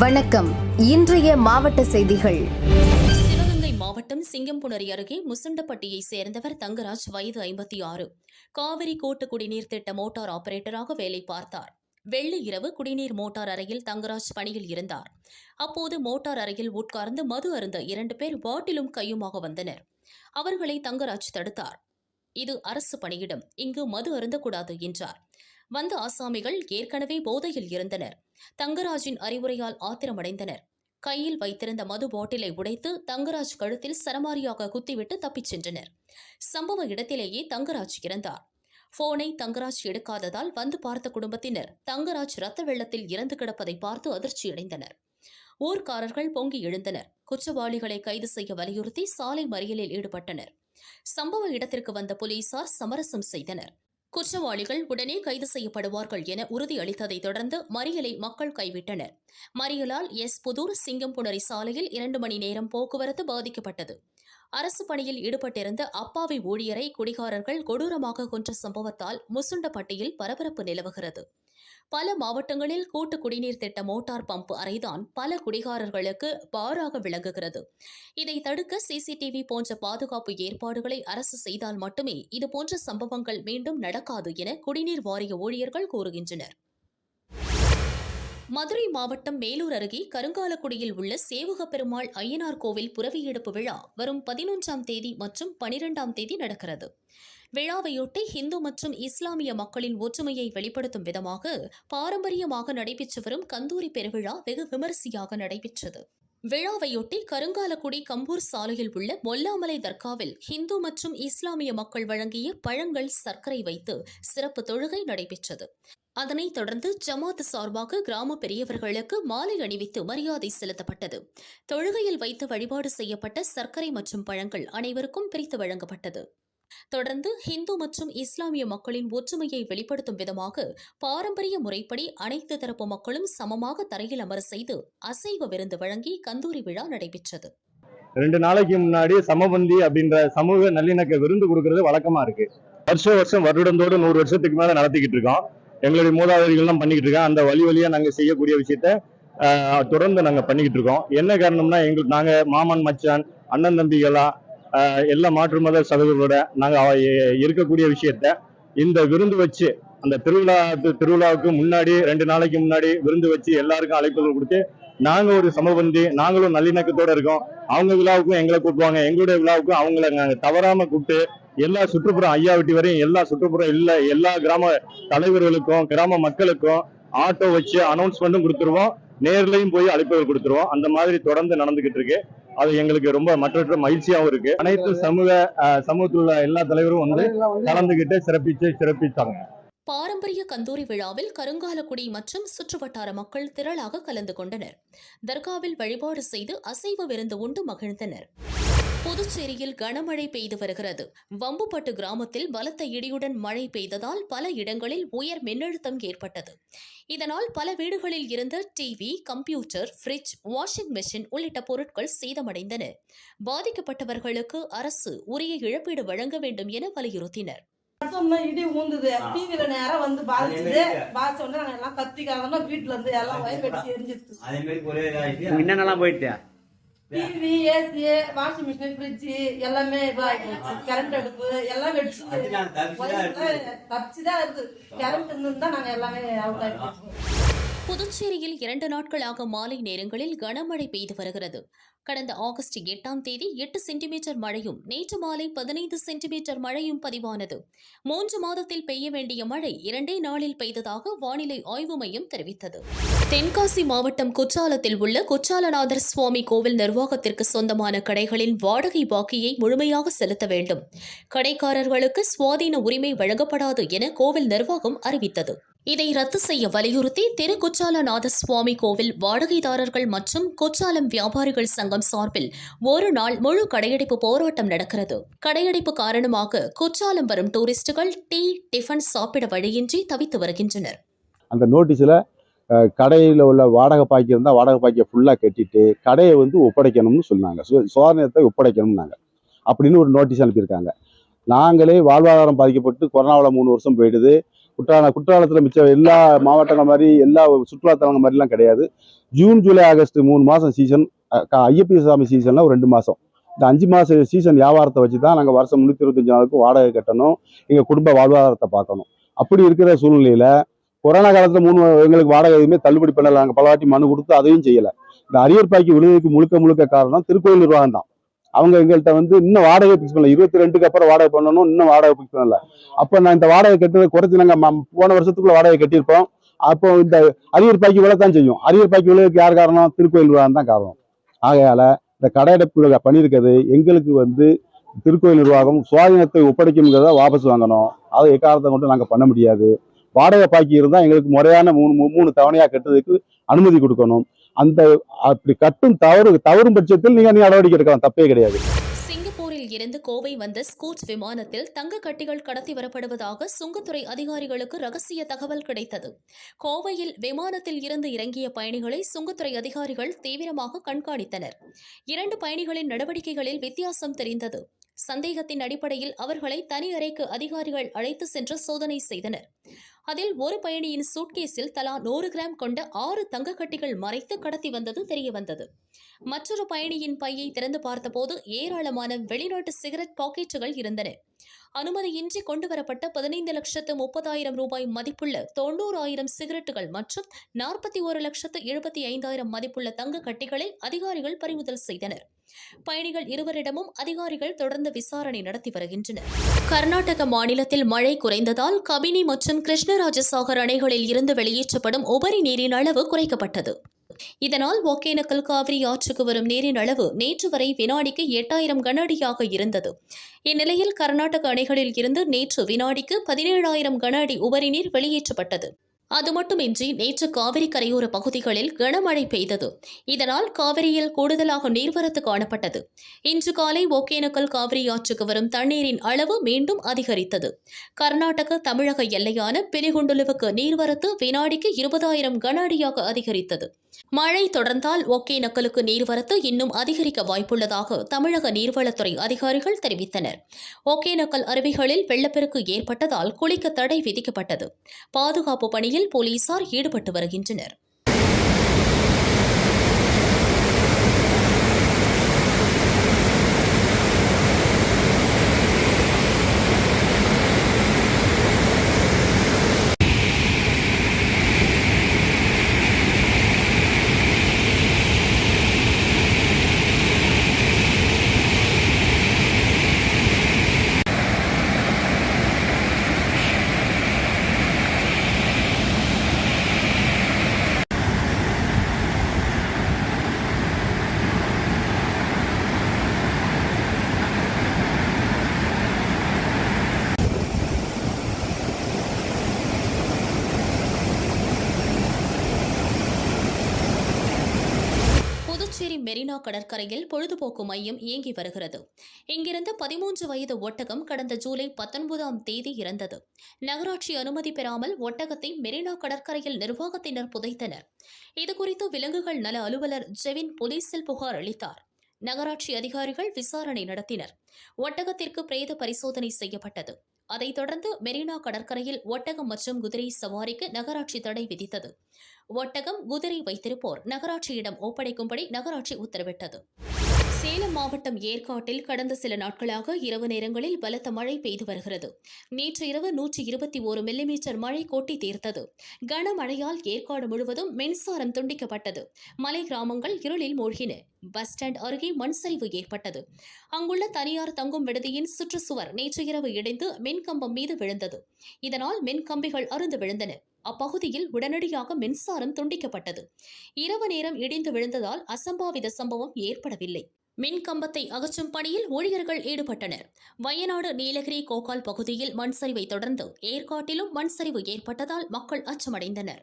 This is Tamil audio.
வணக்கம். இன்றைய மாவட்ட செய்திகள். சிவகங்கை மாவட்டம் சிங்கம்புணரி அருகே முசுண்டப்பட்டியை சேர்ந்தவர் தங்கராஜ் வயது ஐம்பத்தி ஆறு காவிரி கூட்டு குடிநீர் திட்ட மோட்டார் ஆபரேட்டராக வேலை பார்த்தார். வெள்ளி இரவு குடிநீர் மோட்டார் அறையில் தங்கராஜ் பணியில் இருந்தார். அப்போது மோட்டார் அறையில் உட்கார்ந்து மது அருந்த இரண்டு பேர் பாட்டிலும் கையுமாக வந்தனர். அவர்களை தங்கராஜ் தடுத்தார். இது அரசு பணியிடம் இங்கு மது அருந்தக்கூடாது என்றார். வந்த ஆசாமிகள் ஏற்கனவே போதையில் இருந்தனர். தங்கராஜின் அறிவுரையால் ஆத்திரமடைந்தனர். கையில் வைத்திருந்த மது பாட்டிலை உடைத்து தங்கராஜ் கழுத்தில் சரமாரியாக குத்திவிட்டு தப்பிச் சென்றனர். சம்பவ இடத்திலேயே தங்கராஜ் இறந்தார். போனை தங்கராஜ் எடுக்காததால் வந்து பார்த்த குடும்பத்தினர் தங்கராஜ் ரத்த வெள்ளத்தில் இறந்து கிடப்பதை பார்த்து அதிர்ச்சியடைந்தனர். ஊர்க்காரர்கள் பொங்கி எழுந்தனர். குற்றவாளிகளை கைது செய்ய வலியுறுத்தி சாலை மறியலில் ஈடுபட்டனர். சம்பவ இடத்திற்கு வந்த போலீசார் சமரசம் செய்தனர். குற்றவாளிகள் உடனே கைது செய்யப்படுவார்கள் என உறுதியளித்ததை தொடர்ந்து மறியலை மக்கள் கைவிட்டனர். மறியலால் எஸ். புதூர் சிங்கம்புணரி சாலையில் இரண்டு மணி நேரம் போக்குவரத்து பாதிக்கப்பட்டது. அரசு பணியில் ஈடுபட்டிருந்த அப்பாவி ஊழியரை குடிகாரர்கள் கொடூரமாக கொன்ற சம்பவத்தால் முசுண்டப்பட்டியில் பரபரப்பு நிலவுகிறது. பல மாவட்டங்களில் கூட்டு குடிநீர் திட்ட மோட்டார் பம்ப் அறைதான் பல குடிகாரர்களுக்கு பாராக விளங்குகிறது. இதை தடுக்க சிசிடிவி போன்ற பாதுகாப்பு ஏற்பாடுகளை அரசு செய்தால் மட்டுமே இதுபோன்ற சம்பவங்கள் மீண்டும் நடக்காது என குடிநீர் வாரிய ஊழியர்கள் கூறுகின்றனர். மதுரை மாவட்டம் மேலூர் அருகே கருங்காலக்குடியில் உள்ள சேவக பெருமாள் ஐயனார் கோவில் புறவியெடுப்பு விழா வரும் பதினொன்றாம் தேதி மற்றும் பனிரெண்டாம் தேதி நடக்கிறது. விழாவையொட்டி இந்து மற்றும் இஸ்லாமிய மக்களின் ஒற்றுமையை வெளிப்படுத்தும் விதமாக பாரம்பரியமாக நடைபெற்று வரும் கந்தூரி பெருவிழா வெகு விமரிசையாக நடைபெற்றது. விழாவையொட்டி கருங்காலக்குடி கம்பூர் சாலையில் உள்ள மொல்லாமலை தர்காவில் இந்து மற்றும் இஸ்லாமிய மக்கள் வழங்கிய பழங்கள் சர்க்கரை வைத்து சிறப்பு தொழுகை நடைபெற்றது. அதனைத் தொடர்ந்து ஜமாத் சார்பாக கிராம பெரியவர்களுக்கு மாலை அணிவித்து மரியாதை செலுத்தப்பட்டது. தொழுகையில் வைத்து வழிபாடு செய்யப்பட்ட சர்க்கரை மற்றும் பழங்கள் அனைவருக்கும் பிரித்து வழங்கப்பட்டது. தொடர்ந்து ஹிந்து மற்றும் இஸ்லாமிய மக்களின் ஒற்றுமையை வெளிப்படுத்தும் விதமாக பாரம்பரிய முறைப்படி அனைத்து தரப்பு மக்களும் சமமாக தரையில் அமர செய்து அசைவ விருந்து வழங்கி கந்தூரி விழா நடைபெற்றது. ரெண்டு நாளைக்கு முன்னாடி சமபந்தி அப்படின்ற சமூக நல்லிணக்க விருந்து கொடுக்கறது வழக்கமா இருக்கு. வருஷம் வருஷம் வருடந்தோடு நூறு வருஷத்துக்கு மேல நடத்திக்கிட்டு இருக்கோம். எங்களுடைய மூதாதைகள்லாம் பண்ணிக்கிட்டு இருக்கோம் அந்த வழி வழியா நாங்க செய்யக்கூடிய விஷயத்த தொடர்ந்து நாங்க பண்ணிக்கிட்டு இருக்கோம். என்ன காரணம்னா எங்களுக்கு நாங்க மாமன் மச்சான் அண்ணன் தம்பிகளா எல்லா மாற்று மத சகோதரோட நாங்க இருக்கக்கூடிய விஷயத்த இந்த விருந்து வச்சு அந்த திருவிழா திருவிழாவுக்கு முன்னாடி ரெண்டு நாளைக்கு முன்னாடி விருந்து வச்சு எல்லாருக்கும் அழைப்புகள் கொடுத்து நாங்கள் ஒரு சமபந்தி நாங்களும் நல்லிணக்கத்தோட இருக்கோம். அவங்க விழாவுக்கும் எங்களை கூப்பிடுவாங்க. எங்களுடைய விழாவுக்கும் அவங்கள நாங்கள் தவறாம கூப்பிட்டு எல்லா சுற்றுப்புறம் ஐயா வெட்டி வரையும் எல்லா சுற்றுப்புறம் இல்ல. எல்லா கிராம தலைவர்களுக்கும் கிராம மக்களுக்கும் ஆட்டோ வச்சு அனௌன்ஸ்மெண்ட்டும் கொடுத்துருவோம். நேர்லயும் போய் அழைப்புகள் கொடுத்துருவோம். அந்த மாதிரி தொடர்ந்து நடந்துகிட்டு இருக்கு. அது எங்களுக்கு ரொம்ப மற்றற்ற மகிழ்ச்சியாவும் இருக்கு. அனைத்து சமூக சமூகத்தில் உள்ள எல்லா தலைவரும் வந்து கலந்துகிட்டு சிறப்பிச்சு சிறப்பிச்சாங்க. பாரம்பரிய கந்தூரி விழாவில் கருங்காலக்குடி மற்றும் சுற்றுவட்டார மக்கள் திரளாக கலந்து கொண்டனர். தர்காவில் வழிபாடு செய்து அசைவ விருந்து உண்டு மகிழ்ந்தனர். புதுச்சேரியில் கனமழை பெய்து வருகிறது. வம்புப்பட்டு கிராமத்தில் பலத்த இடியுடன் மழை பெய்ததால் பல இடங்களில் உயர் மின்னழுத்தம் ஏற்பட்டது. இதனால் பல வீடுகளில் இருந்த TV computer fridge washing machine உள்ளிட்ட பொருட்கள் சேதமடைந்தன. பாதிக்கப்பட்டவர்களுக்கு அரசு உரிய இழப்பீடு வழங்க வேண்டும் என வலியுறுத்தினர். இடி ஊந்துது. டிவில நேரம் வந்து பாதிச்சுது. பாதிச்ச உடனே நாங்க எல்லாம் கத்திக்காரங்க வீட்டுல இருந்து எல்லாம் வயர் வெட்டி எரிஞ்சிருச்சு. அதே மாதிரி ஒரே இதாயிட்டு என்னென்னலாம் போயிட்டு TV AC washing machine fridge எல்லாமே இதாகி போச்சு கரண்ட் அடுப்பு எல்லாம் வெடிச்சு தப்பிச்சுதான் இருக்கு கரண்ட் இருந்தா நாங்க எல்லாமே அவுட் ஆகிட்டோம் புதுச்சேரியில் இரண்டு நாட்களாக மாலை நேரங்களில் கனமழை பெய்து வருகிறது. கடந்த ஆகஸ்ட் எட்டாம் தேதி எட்டு சென்டிமீட்டர் மழையும் நேற்று மாலை பதினைந்து சென்டிமீட்டர் மழையும் பதிவானது. மூன்று மாதத்தில் பெய்ய வேண்டிய மழை இரண்டே நாளில் பெய்ததாக வானிலை ஆய்வு மையம் தெரிவித்தது. தென்காசி மாவட்டம் குற்றாலத்தில் உள்ள குற்றாலநாதர் சுவாமி கோவில் நிர்வாகத்திற்கு சொந்தமான கடைகளின் வாடகை பாக்கியை முழுமையாக செலுத்த வேண்டும். கடைக்காரர்களுக்கு சுவாதீன உரிமை வழங்கப்படாது என கோவில் நிர்வாகம் அறிவித்தது. இதை ரத்து செய்ய வலியுறுத்தி திரு குற்றாலநாத சுவாமி கோவில் வாடகைதாரர்கள் மற்றும் குற்றாலம் வியாபாரிகள் சங்கம் சார்பில் ஒரு நாள் முழு கடையடைப்பு போராட்டம் நடக்கிறது. கடையடைப்பு காரணமாக குற்றாலம் வரும் டூரிஸ்டுகள் டீ டிஃபன் சாப்பிட வழியின்றி தவித்து வருகின்றனர். அந்த நோட்டீஸில் கடையில் உள்ள வாடகை பாக்கி இருந்தால் வாடகை பாக்கியை ஃபுல்லாக கட்டிட்டு கடையை வந்து ஒப்படைக்கணும்னு சொன்னாங்க. சு ஒப்படைக்கணும்னாங்க. அப்படின்னு ஒரு நோட்டீஸ் அனுப்பியிருக்காங்க. நாங்களே வாழ்வாதாரம் பாதிக்கப்பட்டு கொரோனாவில் மூணு வருஷம் போயிடுது. குற்றாலம் குற்றாலத்தில் மிச்ச எல்லா மாவட்டங்கள் மாதிரி எல்லா சுற்றுலாத்தலங்கள் மாதிரிலாம் கிடையாது. ஜூன் ஜூலை ஆகஸ்ட் மூணு மாதம் சீசன் ஐயப்ப சாமி சீசனில் ஒரு ரெண்டு மாதம் இந்த அஞ்சு மாத சீசன் வியாபாரத்தை வச்சு தான் நாங்கள் வருஷம் முந்நூற்றி இருபத்தஞ்சு நாளுக்கு வாடகை கட்டணும். எங்கள் குடும்ப வாழ்வாதாரத்தை பார்க்கணும். அப்படி இருக்கிற சூழ்நிலையில் கொரோனா காலத்தில் மூணு எங்களுக்கு வாடகை எதுவுமே தள்ளுபடி பண்ணலை. நாங்கள் பல வாட்டி மனு கொடுத்து அதையும் செய்யலை. இந்த அரியர் பாக்கி விழுதுக்கு முழுக்க முழுக்க காரணம் திருக்கோயில் நிர்வாகம் தான் அவங்க எங்கள்கிட்ட வந்து இன்னும் வாடகை பிக்ஸ் பண்ணல. இருபத்தி ரெண்டுக்கு அப்புறம் வாடகை பண்ணணும் இன்னும் வாடகை பிக்ஸ் பண்ணல. அப்போ நான் இந்த வாடகை கட்டுறதை குறைச்சி நாங்கள் போன வருஷத்துக்குள்ள வாடகை கட்டியிருப்போம். அப்போ இந்த அரியர் பாக்கி விழத்தான் செய்யும். அரியர் பாக்கி விழுதுக்கு யார் காரணம்? திருக்கோயில் விழான்னு தான் காரணம். ஆகையால இந்த கடையடைப்பு பண்ணியிருக்கிறது எங்களுக்கு வந்து திருக்கோயில் நிர்வாகம் சுவாதீனத்தை ஒப்படைக்கும்ங்கிறத வாபஸ் வாங்கணும். அதை எக்காரணத்தை கொண்டு நாங்கள் பண்ண முடியாது. வாடகை பாக்கி இருந்தால் எங்களுக்கு முறையான மூணு மூணு தவணையாக கட்டுறதுக்கு அனுமதி கொடுக்கணும். அந்த அப்படி கட்டும் தவறு தவறும் பட்சத்தில் நீங்க நீ நடவடிக்கை எடுக்கலாம். தப்பே கிடையாது. சிங்கப்பூரில் இருந்து கோவை வந்த ஸ்கூட்ஸ் விமானத்தில் தங்க கட்டிகள் கடத்தி வரப்படுவதாக சுங்கத்துறை அதிகாரிகளுக்கு ரகசிய தகவல் கிடைத்தது. கோவையில் விமானத்தில் இருந்து இறங்கிய பயணிகளை சுங்கத்துறை அதிகாரிகள் தீவிரமாக கண்காணித்தனர். இரண்டு பயணிகளின் நடவடிக்கைகளில் வித்தியாசம் தெரிந்தது. சந்தேகத்தின் அடிப்படையில் அவர்களை தனி அறைக்கு அதிகாரிகள் அழைத்து சென்று சோதனை செய்தனர். அதில் ஒரு பயணியின் சூட்கேஸில் தலா நூறு கிராம் கொண்ட ஆறு தங்கக்கட்டிகள் மறைத்து கடத்தி வந்தது தெரியவந்தது. மற்றொரு பயணியின் பையை திறந்து பார்த்தபோது ஏராளமான வெளிநாட்டு சிகரெட் பாக்கெட்டுகள் இருந்தன. அனுமதியின்றி கொண்டுவரப்பட்ட பதினைந்து லட்சத்து முப்பதாயிரம் ரூபாய் மதிப்புள்ள தொண்ணூறாயிரம் சிகரெட்டுகள் மற்றும் நாற்பத்தி ஒரு லட்சத்து எழுபத்தி ஐந்தாயிரம் மதிப்புள்ள தங்க கட்டிகளை அதிகாரிகள் பறிமுதல் செய்தனர். பயணிகள் இருவரிடமும் அதிகாரிகள் தொடர்ந்து விசாரணை நடத்தி வருகின்றனர். கர்நாடக மாநிலத்தில் மழை குறைந்ததால் கபினி மற்றும் கிருஷ்ணராஜசாகர் அணைகளில் இருந்து வெளியேற்றப்படும் உபரி நீரின் அளவு குறைக்கப்பட்டது. இதனால் ஒகேனக்கல் காவிரி ஆற்றுக்கு வரும் நீரின் அளவு நேற்று வரை வினாடிக்கு எட்டாயிரம் கன அடியாக இருந்தது. இந்நிலையில் கர்நாடக அணைகளில் இருந்து நேற்று வினாடிக்கு பதினேழாயிரம் கன அடி உபரி நீர் வெளியேற்றப்பட்டது. அது மட்டுமின்றி நேற்று காவிரி கரையோர பகுதிகளில் கனமழை பெய்தது. இதனால் காவிரியில் கூடுதலாக நீர்வரத்து காணப்பட்டது. இன்று காலை ஒகேனக்கல் காவிரி ஆற்றுக்கு வரும் தண்ணீரின் அளவு மீண்டும் அதிகரித்தது. கர்நாடக தமிழக எல்லையான பிலிகுண்டுலுவுக்கு நீர்வரத்து வினாடிக்கு இருபதாயிரம் கன அடியாக அதிகரித்தது. மழை தொடர்ந்தால் ஒகேனக்கலுக்கு நீர்வரத்து இன்னும் அதிகரிக்க வாய்ப்புள்ளதாக தமிழக நீர்வளத்துறை அதிகாரிகள் தெரிவித்தனர். ஒகேனக்கல் அருவிகளில் வெள்ளப்பெருக்கு ஏற்பட்டதால் குளிக்க தடை விதிக்கப்பட்டது. பாதுகாப்பு பணியில் போலீசார் ஈடுபட்டு வருகின்றனர். மெரினா கடற்கரையில் பொழுதுபோக்கு மையம் இயங்கி வருகிறது. இங்கிருந்து பதிமூன்று வயது ஒட்டகம் கடந்த ஜூலை பத்தொன்பதாம் தேதி இறந்தது. நகராட்சி அனுமதி பெறாமல் ஒட்டகத்தை மெரினா கடற்கரையில் நிர்வாகத்தினர் புதைத்தனர். இதுகுறித்து விலங்குகள் நல அலுவலர் ஜெவின் போலீசில் புகார் அளித்தார். நகராட்சி அதிகாரிகள் விசாரணை நடத்தினர். ஒட்டகத்திற்கு பிரேத பரிசோதனை செய்யப்பட்டது. அதைத் தொடர்ந்து மெரினா கடற்கரையில் ஒட்டகம் மற்றும் குதிரை சவாரிக்கு நகராட்சி தடை விதித்தது. ஒட்டகம் குதிரை வைத்திருப்போர் நகராட்சியிடம் ஒப்படைக்கும்படி நகராட்சி உத்தரவிட்டது. சேலம் மாவட்டம் ஏற்காட்டில் கடந்த சில நாட்களாக இரவு நேரங்களில் பலத்த மழை பெய்து வருகிறது. நேற்று இரவு நூற்றி இருபத்தி ஒரு மில்லிமீட்டர் மழை கொட்டி தீர்த்தது. கனமழையால் ஏற்காடு முழுவதும் மின்சாரம் துண்டிக்கப்பட்டது. மலை கிராமங்கள் இருளில் மூழ்கின. பஸ் ஸ்டாண்ட் அருகே மண் சரிவு ஏற்பட்டது. அங்குள்ள தனியார் தங்கும் விடுதியின் சுற்றுச்சுவர் நேற்று இரவு இடிந்து மின்கம்பம் மீது விழுந்தது. இதனால் மின்கம்பிகள் அருந்து விழுந்தன. அப்பகுதியில் உடனடியாக மின்சாரம் துண்டிக்கப்பட்டது. இரவு நேரம் இடிந்து விழுந்ததால் அசம்பாவித சம்பவம் ஏற்படவில்லை. மின்கம்பத்தை அகற்றும் பணியில் ஊழியர்கள் ஈடுபட்டனர். வயநாடு நீலகிரி கோகால் பகுதியில் மண் சரிவை தொடர்ந்து ஏற்காட்டிலும் மண் சரிவு ஏற்பட்டதால் மக்கள் அச்சமடைந்தனர்.